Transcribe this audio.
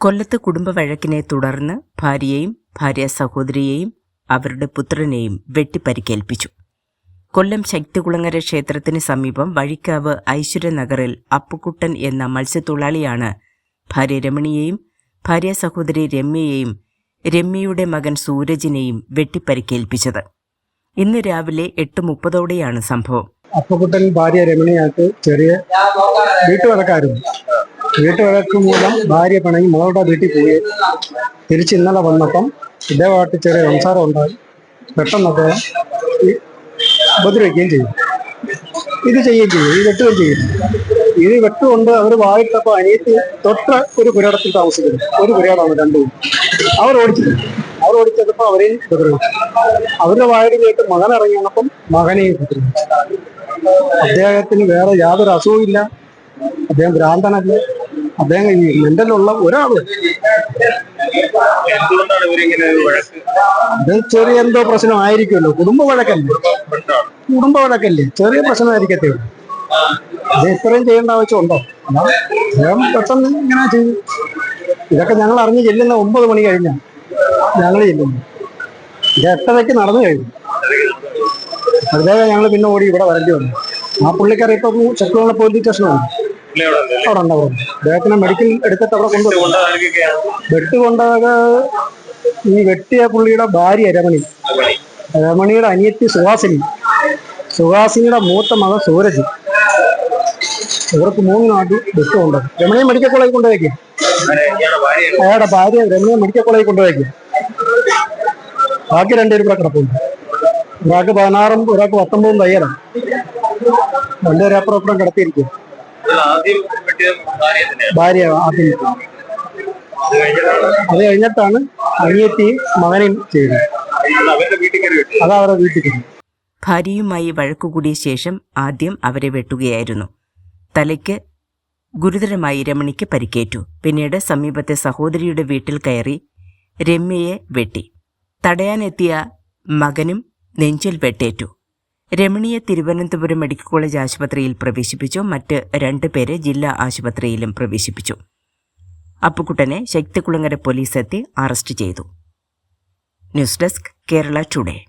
കൊല്ലത്ത് കുടുംബവഴക്കിനെ തുടർന്ന് ഭാര്യയെയും ഭാര്യ സഹോദരിയെയും അവരുടെ പുത്രനെയും വെട്ടിപ്പരിക്കേൽപ്പിച്ചു. കൊല്ലം ശക്തികുളങ്ങര ക്ഷേത്രത്തിന് സമീപം വഴിക്കാവ് ഐശ്വര്യനഗറിൽ അപ്പുക്കുട്ടൻ എന്ന മത്സ്യത്തൊഴിലാളിയാണ് ഭാര്യ രമണിയെയും ഭാര്യ സഹോദരി രമ്യയെയും രമ്യയുടെ മകൻ സൂരജിനെയും വെട്ടിപ്പരിക്കേൽപ്പിച്ചത്. ഇന്ന് രാവിലെ എട്ട് മുപ്പതോടെയാണ് സംഭവം. അപ്പക്കുട്ടൻ ഭാര്യ രമണിയായിട്ട് ചെറിയ വീട്ടുവഴക്കായിരുന്നു വീട്ടുവഴക്ക് മൂലം ഭാര്യ പിണങ്ങി മോളുടെ വീട്ടിൽ പോയി. തിരിച്ച് ഇന്നലെ വന്നപ്പം ഇദ്ദേഹമായിട്ട് ചെറിയ സംസാരം ഉണ്ടായി. പെട്ടെന്ന് അദ്ദേഹം ഉപദ്രവിക്കുകയും ചെയ്യും ഇത് ചെയ്യുകയും ചെയ്യും ഇത് വെട്ടുകയും ചെയ്യും ഇത് വെട്ടുകൊണ്ട് അവർ വായിട്ടപ്പോൾ അനിയത്തി തൊട്ട ഒരു പുരടത്തിൽ താമസിക്കുന്നു. ഒരു പുരടാണ് രണ്ടും. അവർ ഓടിച്ചത് അവർ ഓടിച്ചപ്പോൾ അവരെയും ഉപദ്രവിച്ചു. അവരുടെ വായുടെ കേട്ട് മകൻ ഇറങ്ങിയപ്പം മകനെയും ഉപദ്രവിച്ചു. അദ്ദേഹത്തിന് വേറെ യാതൊരു അസുഖമില്ല അദ്ദേഹം ഭ്രാന്തനല്ല. അദ്ദേഹം ഈ മെന്റലുള്ള ഒരാൾ. ഇത് ചെറിയ എന്തോ പ്രശ്നമായിരിക്കുമല്ലോ. കുടുംബ വഴക്കല്ലേ? കുടുംബ വഴക്കല്ലേ? ചെറിയ പ്രശ്നമായിരിക്കത്തേ ഉള്ളൂ അത് ഇത്രയും ചെയ്യേണ്ട ആവശ്യമുണ്ടോ? അദ്ദേഹം പെട്ടെന്ന് ഇങ്ങനെ ചെയ്തു. ഇതൊക്കെ ഞങ്ങൾ അറിഞ്ഞു ചെല്ലുന്ന ഒമ്പത് മണി കഴിഞ്ഞാ ഞങ്ങൾ ചെല്ലുന്നു. ഇത് എട്ടരയ്ക്ക് നടന്നു കഴിഞ്ഞു. അതിലേക്ക് ഞങ്ങൾ പിന്നെ ഓടി ഇവിടെ വരേണ്ടി വന്നു. ആ പുള്ളിക്കാരെ ഇപ്പൊ ചെക്കുള്ള പോലീസ് സ്റ്റേഷനാണ് അവിടെ ഉണ്ട് അദ്ദേഹത്തിനെ മെഡിക്കൽ എടുത്തിട്ട് അവിടെ കൊണ്ടുവന്നു. കൊണ്ട് ആരൊക്കെയാണ് വെട്ടുകൊണ്ടത് ഈ വെട്ടിയ പുള്ളിയുടെ ഭാര്യ രമണി. രമണിയുടെ അനിയത്തി സുഹാസിനി. സുഹാസിനിയുടെ മൂത്ത മകൻ സൂരജ്. ഇവർക്ക് മൂന്ന് നാട്ടിൽ വെട്ടുകൊണ്ട്. രമണിയെ മെഡിക്കൽ കോളേജിൽ കൊണ്ടുപോയേക്കും. ഇയാളുടെ ഭാര്യ അയാളുടെ ഭാര്യ രമണിയെ മെഡിക്കൽ കോളേജിൽ കൊണ്ടുപോയേക്കും. ബാക്കി രണ്ടുപേരും കൂടെ കിടപ്പുണ്ട്. ഒരാൾക്ക് പതിനാറും ഒരാൾക്ക് പത്തൊമ്പതും തയ്യാറാണ് രണ്ടുപേരെ അപ്പുറം അപ്പുറം കിടത്തിയിരിക്കും. ഭാര്യ ആദ്യം. അത് കഴിഞ്ഞിട്ടാണ് അനിയത്തിയും മകനെയും ചെയ്തത്. അത് അവരുടെ വീട്ടിൽ ഭാര്യയുമായി വഴക്കുകൂടിയ ശേഷം ആദ്യം അവരെ വെട്ടുകയായിരുന്നു. തലയ്ക്ക് ഗുരുതരമായി രമണിക്ക് പരിക്കേറ്റു. പിന്നീട് സമീപത്തെ സഹോദരിയുടെ വീട്ടിൽ കയറി രമ്യയെ വെട്ടി. തടയാനെത്തിയ മകനും നെഞ്ചിൽ വെട്ടേറ്റു. രമണിയെ തിരുവനന്തപുരം മെഡിക്കൽ കോളേജ് ആശുപത്രിയിൽ പ്രവേശിപ്പിച്ചു. മറ്റ് രണ്ട് പേരെ ജില്ലാ ആശുപത്രിയിലും പ്രവേശിപ്പിച്ചു. അപ്പുക്കുട്ടനെ ശക്തികുളങ്ങര പോലീസ് എത്തി അറസ്റ്റ് ചെയ്തു. News desk Kerala today.